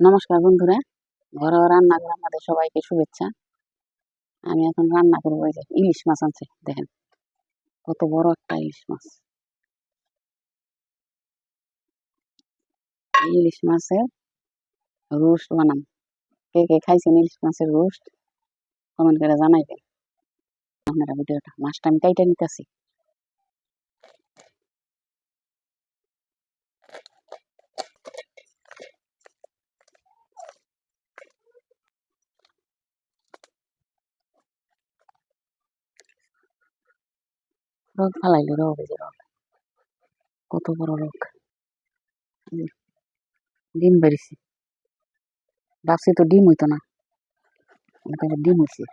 নমস্কার বন্ধুরা, ঘরোয়া রান্না করে আমাদের সবাইকে শুভেচ্ছা। আমি এখন রান্না করব, এই যে ইলিশ মাছ আনছে, দেখেন, কত বড় একটা ইলিশ মাছ। ইলিশ মাছের রোস্ট বানাম। কে কে খাইছেন ইলিশ মাছের রোস্ট কমেন্ট করে জানাইবেন। আপনারা ভিডিওটা মাছটা আমি কাইটা নিতেছি। রোগ ফালাইলো যে রোগ কত বড় এই ডিম বেরিয়েছে ভাবছি তো ডিম হইতো না ডিম হইছে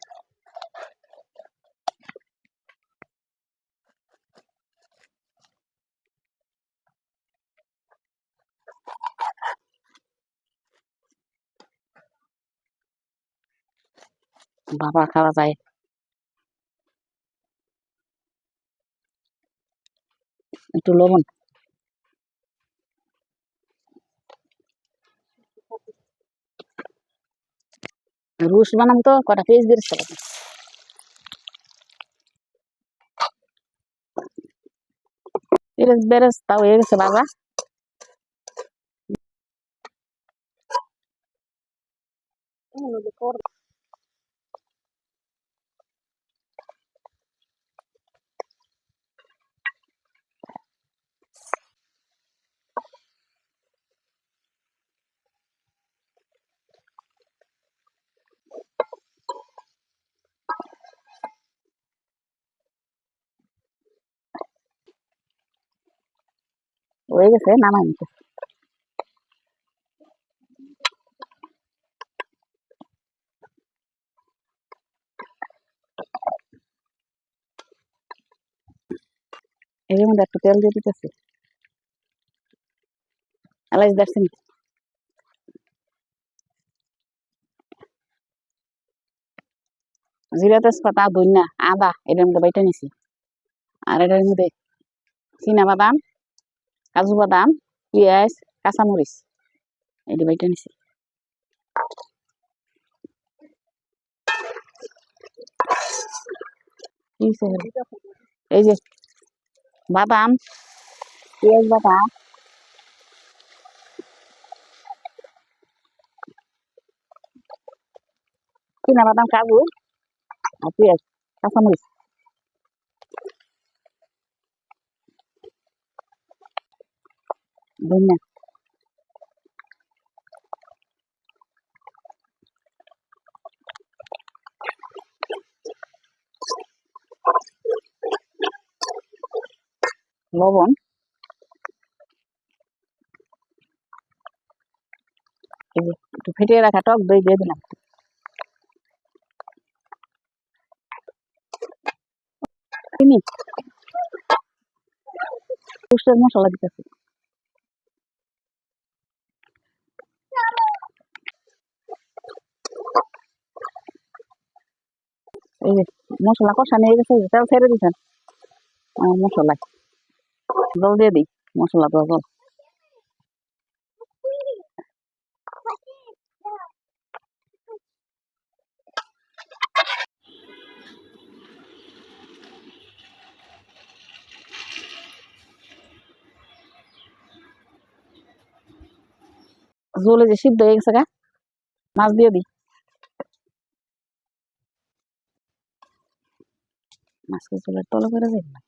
বাবা খাওয়া যায় একটু লবণ রুশ বানাম তো কটা পেজ বেরোচ্ছে কত পেঁয়াজ বেরেস তাও হয়ে গেছে বাবা হয়ে গেছে নামাই নিতে এর মধ্যে একটু তেল দিয়ে দিতেছি। এলাচ দেখছেন জিরা তেজপাতা, ধনিয়া, আদা, এটার মধ্যে বাইটা নিছি। আর এটার মধ্যে চীনা বাদাম কাজু বাদাম, পেঁয়াজ, কাঁচামরিচ। এটা বাইটা নিছি? এই যে বাদাম, পেঁয়াজ বাটা। চীনা বাদাম, কাজু আর পেঁয়াজ, কাঁচামরিচ। ধনিয়া লবণ একটু ফেটিয়ে রাখা টক দই দিয়ে দিলাম। চিনি। পুষ্টের মশলা দিতেছি। এই মশলা কষা নিয়ে গেছে তেল ছেড়ে দিচ্ছেন মশলা। জল দিয়ে দিই, মশলা দেওয়া জল। জলে যে সিদ্ধ হয়ে গেছে গা, মাছ দিয়ে দিই। মাছকে জলের তলে করে যাই না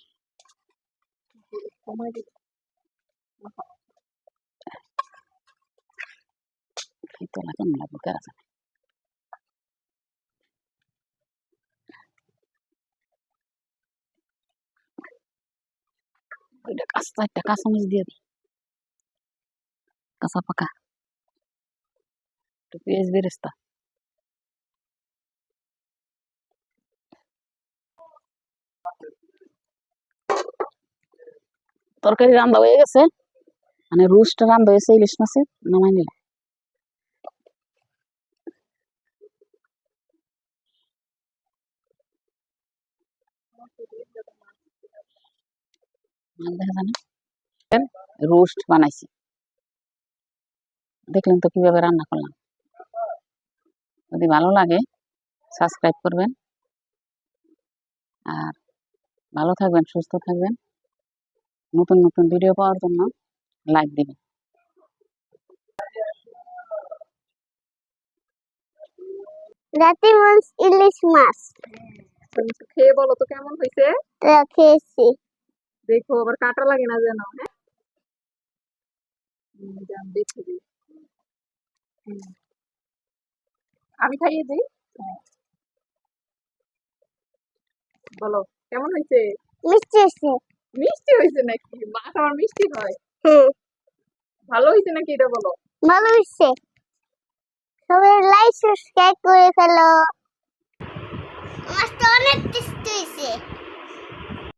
এই তলা কেমন লাগবে কেরা জানে ওইটা কাঁচা একটা কাঁচামরিচ দিয়ে দিই কাঁচা পাকা একটু পেঁয়াজ বেরেস্তা তরকারি রান্না হয়ে গেছে। মানে রোস্ট রান্না হয়েছে ইলিশ মাছের, নামাই যায় রোস্ট বানাইছি। দেখলেন তো কীভাবে রান্না করলাম। যদি ভালো লাগে, সাবস্ক্রাইব করবেন। আর ভালো থাকবেন, সুস্থ থাকবেন। নতুন নতুন ভিডিও পাওয়ার জন্য লাইক দিবেন রাতে মাছ ইলিশ মাছ খেয়ে বলো তো কেমন হয়েছে? খেয়েছি। দেখো আবার কাটা লাগে না যেন হ্যাঁ? দেখে। আমি খাইয়ে দিই। বলো কেমন হয়েছে? মিষ্টি আছে মিষ্টি হয়েছে নাকি? মাছ আমার মিষ্টি হয় হুম ভালো হয়েছে নাকি এটা বলো? ভালো হয়েছে। সবাই লাইক সাবস্ক্রাইব করে ফেলো। মাছটা অনেক টেস্টি হয়েছে।